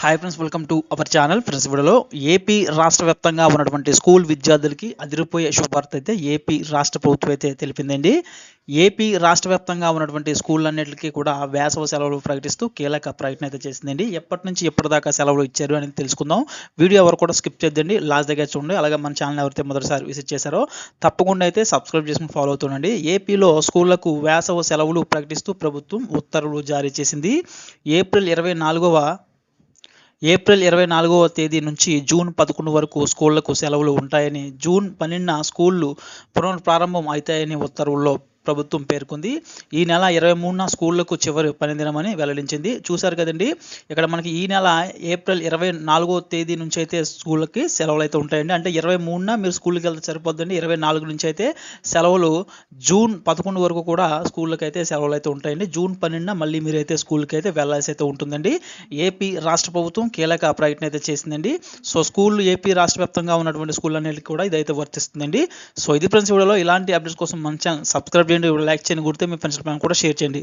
Hi friends welcome to our channel friends వీడియోలో AP రాష్ట్ర వ్యాప్తంగా ఉన్నటువంటి స్కూల్ విద్యార్థులకి అదిరిపోయే శుభార్త అయితే ఏపీ రాష్ట్ర ప్రభుత్వం అయితే తెలిపిందండి. ఏపీ రాష్ట్ర వ్యాప్తంగా ఉన్నటువంటి స్కూళ్ళన్నింటికి కూడా వేసవ సెలవులు ప్రకటిస్తూ కీలక ప్రకటన అయితే చేసిందండి. ఎప్పటి నుంచి ఎప్పటిదాకా సెలవులు ఇచ్చారు అనేది తెలుసుకుందాం. వీడియో ఎవరు కూడా స్కిప్ చేద్దండి లాస్ట్ దగ్గర చూడండి. అలాగే మన ఛానల్ ఎవరైతే మొదటిసారి విజిట్ చేశారో తప్పకుండా అయితే సబ్స్క్రైబ్ చేసుకుని ఫాలో అవుతుండండి. ఏపీలో స్కూళ్ళకు వేసవ సెలవులు ప్రకటిస్తూ ప్రభుత్వం ఉత్తర్వులు జారీ చేసింది. ఏప్రిల్ ఇరవై నాలుగవ ఏప్రిల్ ఇరవై నాలుగవ తేదీ నుంచి జూన్ పదకొండు వరకు స్కూళ్ళకు సెలవులు ఉంటాయని జూన్ పన్నెండున స్కూళ్ళు పునఃప్రారంభం అవుతాయని ఉత్తర్వుల్లో ప్రభుత్వం పేర్కొంది. ఈ నెల ఇరవై మూడున స్కూళ్ళకు చివరి పనిదినమని వెల్లడించింది. చూశారు కదండి ఇక్కడ మనకి ఈ నెల ఏప్రిల్ ఇరవై నాలుగో తేదీ నుంచి అయితే స్కూళ్ళకి సెలవులు అయితే ఉంటాయండి. అంటే ఇరవై మూడున మీరు స్కూల్కి వెళ్తే సరిపోద్దండి. ఇరవై నాలుగు నుంచి అయితే సెలవులు జూన్ పదకొండు వరకు కూడా స్కూళ్ళకి అయితే సెలవులు అయితే ఉంటాయండి. జూన్ పన్నెండున మళ్ళీ మీరు అయితే స్కూల్కి అయితే వెళ్ళాల్సి అయితే ఉంటుందండి. ఏపీ రాష్ట్ర ప్రభుత్వం కీలక ప్రకటన అయితే చేసిందండి. సో స్కూల్ ఏపీ రాష్ట్ర వ్యాప్తంగా ఉన్నటువంటి స్కూల్ అన్నిటికీ కూడా ఇదైతే వర్తిస్తుందండి. సో ఇది ఫ్రెండ్స్ వీడియోలో. ఇలాంటి అప్డేట్స్ కోసం మంచి సబ్స్క్రైబ్ చేయండి లైక్ చేయండి గుర్తు మీ ఫ్రెండ్స్ కూడా షేర్ చేయండి.